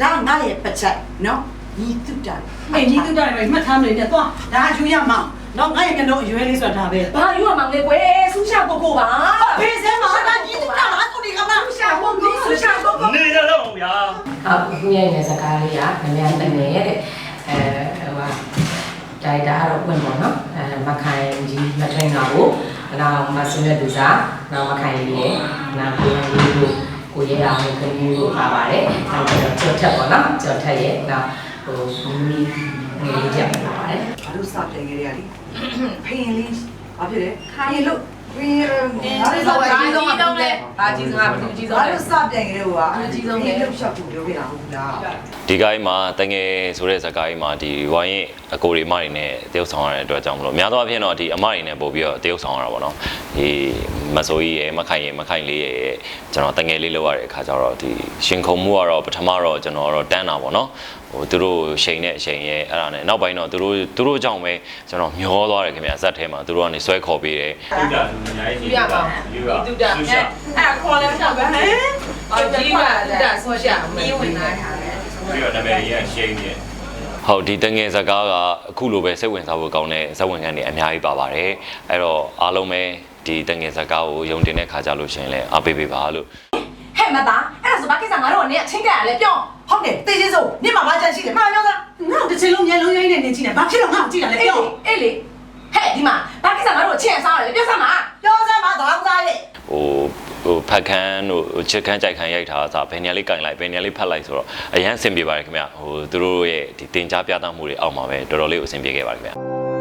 ဒါကငါရဲ့ပတ်ချက်နော်ညီတုတာအေးညီတူတာလည်းမှတ်ထားမယ်ပြသွားဒါအယူရမအောင်နော်ငါရဲ့မျက်နှာအရွယ်လေးဆိုတာဒါပဲဘာယူရမှာလဲကွယ်ဆူရှာကိုကိုပါဖေးစဲမှာဒါညီတုတာလားကိုဒီကမဆူရှာကိုကိုဆူရှာကိုကိုနေရတော့ဗျာဟုတ်ခုရဲ့နေစကားလေးကနည်းနည်းတနေရဲ့တဲ့အဲဟိုဟာဒိုင်တာတော့ဝင်ပေါ့နော်အဲမခိုင်ကြီးမထိုင်တာကိုနောက်မစမြတ်သူစားနောက်မခိုင်လေးရဲ့နောက်ကိုရင်လေး ကိုကိုရဲအောင်ကိုခင်ကြီးကိုပါပါတယ်နောက်တော့ကြော်ထက်ပေါ့နော်ကြော်ထက်ရဲ့နောက်ဟိုမီမီငယ်လေးကြပါပါတယ်ဘာလို့စပြန်ကြရလဲဖေးလေးဘာဖြစ်လဲခိုင်းလို့ဖေးရဒါလေးတော့အကြီးဆုံးကဘူးလေဒါအကြီးဆုံးကဘူးအကြီးဆုံးဘာလေလို့စပြန်ကြလဲဟိုကအကြီးဆုံးလေလှုပ်ရှောက်ကိုပြောပြတာဟုတ်လားဒီကိုင်းမှာတငယ်ဆိုတဲ့ဇာတ်ကိုင်းမှာဒီဝိုင်းရင်အကိုတွေအမတွေနဲ့တရုပ်ဆောင်ရတဲ့အတွက်ကြောင့်မလို့များသောအားဖြင့်တော့ဒီအမတွေနဲ့ပို့ပြီးတော့တရုပ်ဆောင်ရတာပေါ့နော်ဒီမဆိုးကြီးရယ်မခိုင်ရယ်မခိုင်လေးရယ်ကျွန်တော်တငယ်လေးလောက်ရတဲ့အခါကျတော့ဒီရှင်ခုံမှုကတော့ပထမတော့ကျွန်တော်တော့တန်းတာပေါ့နော်ဟိုသူတို့ရှိန်တဲ့အချိန်ရဲ့အဲ့ဒါနဲ့နောက်ပိုင်းတော့သူတို့သူတို့ကြောင့်ပဲကျွန်တော်မျောသွားတယ်ခင်ဗျာဇက်ထဲမှာသူတို့ကနေဆွဲခေါ်ပေးတယ်တူတာသူအများကြီးပြပါတူတာအဲအဲ့ခေါ်လဲတော့ပဲဟမ်အော်ကြီးကတူတာဆောရှာမီးဝင်လာတာလေပြီးတော့နာမည်ကြီးကရှိန်နေဟုတ်ဒီတငယ်စကားကအခုလိုပဲစိတ်ဝင်စားဖို့ကောင်းတဲ့ဇက်ဝင်ခန်းတွေအများကြီးပါပါတယ်အဲ့တော့အားလုံးပဲဒီတငယ်စကားကိုယုံတင်တဲ့ခါကြလို့ရှရင်လဲအားပေးပေးပါလို့ဟဲ့မသားအဲ့ဒါဆိုဘာကိစ္စငါတို့ကနေအချင်းကြရလဲပြောဟုတ်တယ်တေးချင်းစိုးနင့်မှာဘာချန်ရှိတယ်မှန်ပြောသားငါ့တစ်ချိန်လုံးမျက်လုံးရိုင်းနေနေကြည့်နေဘာဖြစ်လို့ငါ့ကိုကြည့်တာလဲအေးပြောလေအေးလေဟဲ့ဒီမှာဘာကိစ္စငါတို့အချင်းစားရလဲပြောစမ်းပါပြောစမ်းပါသွားသားရဲ့ ဟို ဟိုဖက်ခန်းတို့ဟိုချစ်ခန်းကြိုက်ခန်းရိုက်ထားတာဘယ်နေရာလေးကင်လိုက်ဘယ်နေရာလေးဖတ်လိုက်ဆိုတော့အရန်အဆင်ပြေပါတယ်ခင်ဗျဟိုသူတို့ရဲ့ဒီတင် जा ပြသမှုတွေအောက်မှာပဲတော်တော်လေးကိုအဆင်ပြေခဲ့ပါတယ်ခင်ဗျ